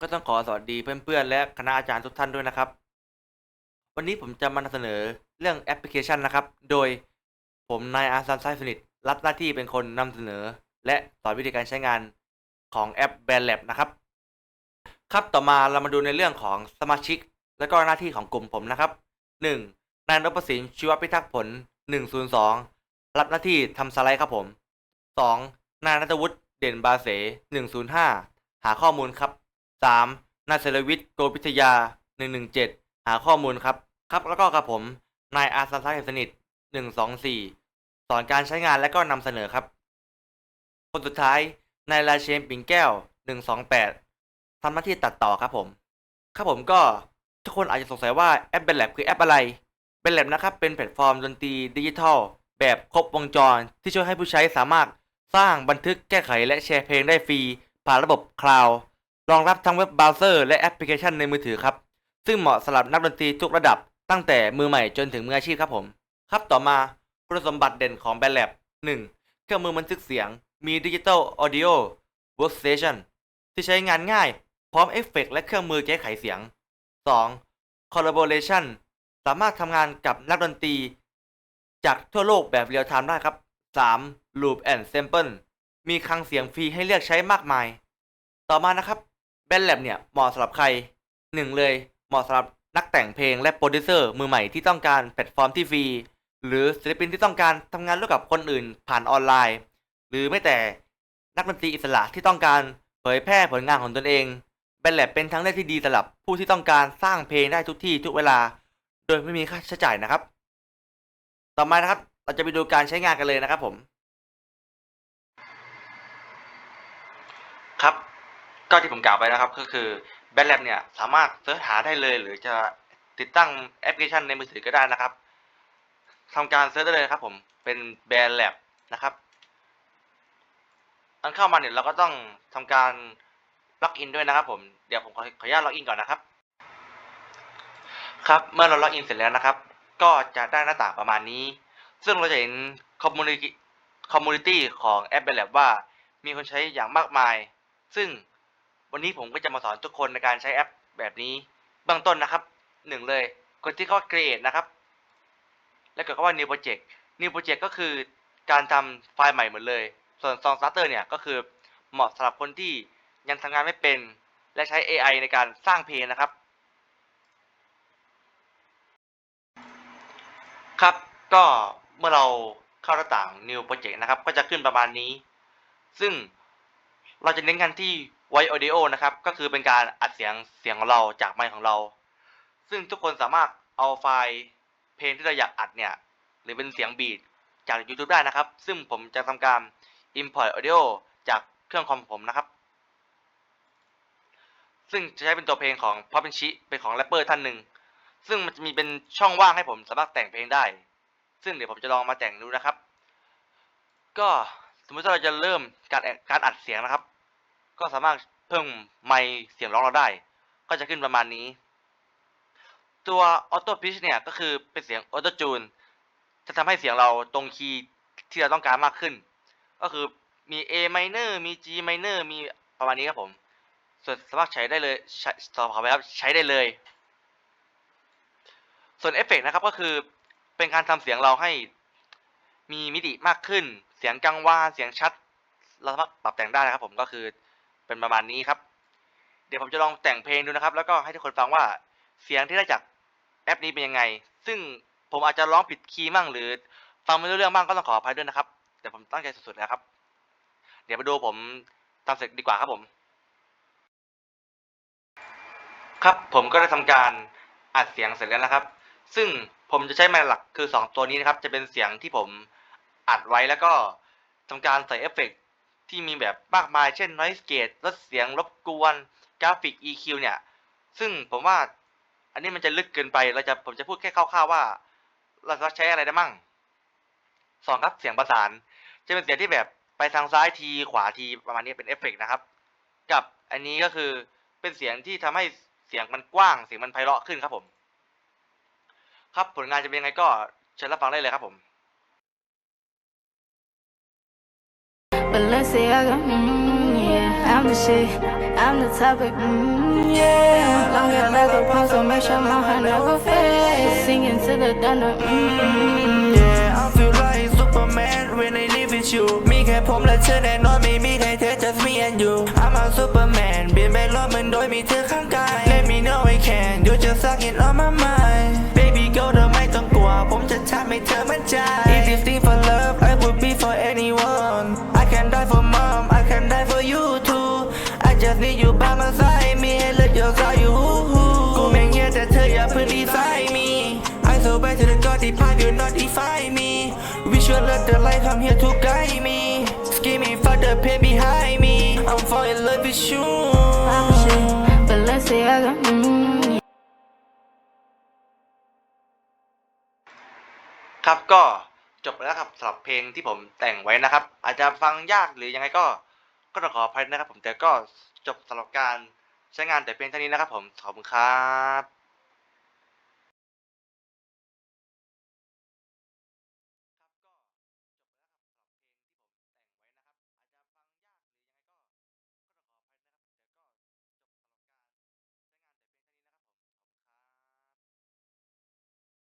ก็ต้องขอสวัสดีเพื่อนๆ และคณะอาจารย์ทุกท่านด้วยนะครับ วันนี้ผมจะมานำเสนอเรื่องแอปพลิเคชันนะครับ โดยผมนายอาซันไซสนิทรับหน้าที่เป็นคนนำเสนอ และสอนวิธีการใช้งานของแอป b a n d Lab นะครับ ครับต่อมาเรามาดูในเรื่องของสมาชิก และก็หน้าที่ของกลุ่มผมนะครับ 1. นายนพสินชีวพิทักษ์ผล 102 รับหน้าที่ทำสไลด์ครับผม 2. นายนัทวุฒิเด่นบาเส105 หาข้อมูลครับ 3. นายเสรวิทย์โกพิทยา 117 หาข้อมูลครับ ครับแล้วก็กับผม นายอาซันไซสนิท 124 สอนการใช้งานและก็นำเสนอครับ คนสุดท้าย นายราเชนปิงแก้ว 128 ทำหน้าที่ตัดต่อครับผม ครับผมก็ทุกคนอาจจะสงสัยว่าแอปเบนแลบคือแอปอะไรเบนแลบนะครับเป็นแพลตฟอร์มดนตรีดิจิทัล แบบครบวงจรที่ช่วยให้ผู้ใช้สามารถสร้างบันทึกแก้ไขและแชร์เพลงได้ฟรี ผ่านระบบคลาวด์ รองรับทั้งเว็บเบราว์เซอร์และแอปพลิเคชันในมือถือครับ ซึ่งเหมาะสำหรับนักดนตรีทุกระดับ ตั้งแต่มือใหม่จนถึงมืออาชีพครับผม ครับต่อมาคุณสมบัติเด่นของแบนแลบ 1. เครื่องมือบันทึกเสียง มีดิจิตอลออดิโอ Workstation ที่ใช้งานง่าย พร้อมเอฟเฟกต์และเครื่องมือแก้ไขเสียง 2. Collaboration สามารถทำงานกับนักดนตรี จากทั่วโลกแบบเรียลไทม์ได้ครับ 3. Loop and Sample มีคลังเสียงฟรีให้เลือกใช้มากมาย ต่อมานะครับ b a n d Lab เนี่ยเหมาะสำหรับใคร1เลยเหมาะสำหรับนักแต่งเพลงและโปรดิวเซอร์มือใหม่ที่ต้องการแพลตฟอร์มที่ฟรีหรือศิลปินที่ต้องการทำงานร่วมกับคนอื่นผ่านออนไลน์ หรือไม่แต่นักดนตรีอิสระที่ต้องการเผยแพร่ผลงานของตนเอง b a n d Lab เป็นทางเลือกที่ดีสำหรับผู้ที่ต้องการสร้างเพลงได้ทุกที่ทุกเวลา โดยไม่มีค่าใช้จ่ายนะครับ ต่อมานะครับเราจะไปดูการใช้งานกันเลยนะครับผม ครับ ก็ที่ผมกล่าวไปนะครับ ก็คือแบนแลบเนี่ยสามารถเสิร์ชหาได้เลย หรือจะติดตั้งแอปพลิเคชันในมือถือก็ได้นะครับทำการเสิร์ชได้เลยครับผมเป็นแบนแลบนะครับอันเข้ามาเนี่ยเราก็ต้องทำการล็อกอินด้วยนะครับผมเดี๋ยวผมขอขออนุญาตล็อกอินก่อนนะครับ ครับเมื่อเราล็อกอินเสร็จแล้วนะครับ ก็จะได้หน้าต่างประมาณนี้ ซึ่งเราจะเห็นคอมมูนิตี้คอมมูนิตี้ของแอปเบลแลบว่ามีคนใช้อย่างมากมาย ซึ่ง วันนี้ผมก็จะมาสอนทุกคนในการใช้แอปแบบนี้เบื้องต้นนะครับหนึ่งเลยกดที่คำว่า create นะครับ แล้วก็คำว่า new project new project ก็คือการทำไฟล์ใหม่หมดเลย ส่วน song starter เนี่ยก็คือเหมาะสำหรับคนที่ยังทำงานไม่เป็น และใช้ AI ในการสร้างเพลงนะครับ ครับก็เมื่อเราเข้าหน้าต่าง New Project นะครับ ก็จะขึ้นประมาณนี้ ซึ่งเราจะเน้นกันที่ Voice Audio นะครับ ก็คือเป็นการอัดเสียงเสียงของเราจากไมค์ของเรา ซึ่งทุกคนสามารถเอาไฟล์เพลงที่เราอยากอัดเนี่ย หรือเป็นเสียงบีทจาก YouTube ได้นะครับ ซึ่งผมจะทำการ Import Audio จากเครื่องคอมผมนะครับ ซึ่งจะใช้เป็นตัวเพลงของพ o เป็นชิเป็นของแรปเปอร์ท่านหนึ่ง ซึ่งมันจะมีเป็นช่องว่างให้ผมสามารถแต่งเพลงได้ ซึ่งเดี๋ยวผมจะลองมาแต่งดูนะครับ ก็สมมติถ้าเราจะเริ่มการการอัดเสียงนะครับ ก็สามารถเพิ่มไมค์เสียงร้องเราได้ ก็จะขึ้นประมาณนี้ ตัว Auto Pitch เนี่ยก็คือเป็นเสียง Auto Tune จะทำให้เสียงเราตรงคีย์ที่เราต้องการมากขึ้น ก็คือมี A minor มี G minor มีประมาณนี้ครับผม ส่วนสามารถใช้ได้เลยใช้ต่อขอไปครับใช้ได้เลย ส่วนเอฟเฟกต์นะครับก็คือเป็นการทำเสียงเราให้มีมิติมากขึ้น เสียงกังวานเสียงชัด เราสามารถปรับแต่งได้นะครับผมก็คือ เป็นประมาณนี้ครับ เดี๋ยวผมจะลองแต่งเพลงดูนะครับ แล้วก็ให้ทุกคนฟังว่าเสียงที่ได้จากแอปนี้เป็นยังไง ซึ่งผมอาจจะร้องผิดคีย์มั่งหรือ ฟังไม่รู้เรื่องบ้างก็ต้องขออภัยด้วยนะครับ แต่ผมตั้งใจสุดๆนะครับ เดี๋ยวมาดูผมทำเสร็จดีกว่าครับผม ครับผมก็ได้ทำการอัดเสียงเสร็จแล้วนะครับ ซึ่งผมจะใช้ไมค์หลักคือ 2 ตัวนี้นะครับ จะเป็นเสียงที่ผมอัดไว้แล้วก็ทำการใส่เอฟเฟกต์ ที่มีแบบมากมายเช่น noise gate ลดเสียงรบกวนกราฟิก EQ เนี่ย ซึ่งผมว่าอันนี้มันจะลึกเกินไปเราจะผมจะพูดแค่คร่าวๆว่า เราจะใช้อะไรได้มั่งสองครับเสียงประสาน จะเป็นเสียงที่แบบไปทางซ้ายทีขวาทีประมาณนี้เป็นเอฟเฟกต์นะครับ กับอันนี้ก็คือเป็นเสียงที่ทำให้เสียงมันกว้างเสียงมันไพเราะขึ้นครับผม ครับผลงานจะเป็นยังไงก็เชิญรับฟังได้เลยครับผม Balenciaga, mm, yeah. I'm the shit, I'm the topic, mm, yeah. Long as like a pump, so make sure my heart never fades. Singing to the thunder, mm, Yeah, I feel like Superman when I live with you มีแค่ผมและเธอแน่นอนไม่มีใครเธอ just me and you I'm a Superman เปลี่ยนไปรอบมันโดยมีเธอข้างกาย Let me know I can you just suck it on my mind Baby girl เธอไม่ต้องกลัว ผมจะทำให้เธอมั่นใจ แต่เธออย่าเพิ่งดีไซน์มี I so bad to the god deep you not define me We should let the light come here to guide me Scheming for the pain behind me I'm fall in love with you I'm the shit. Balenciaga, mm, ครับก็จบไปแล้วครับสำหรับเพลงที่ผมแต่งไว้นะครับ อาจจะฟังยากหรือยังไงก็ก็ต้องขออภัยนะครับผมแต่ก็จบสำหรับการใช้งานแต่เพียงเท่านี้นะครับผมขอบคุณครับ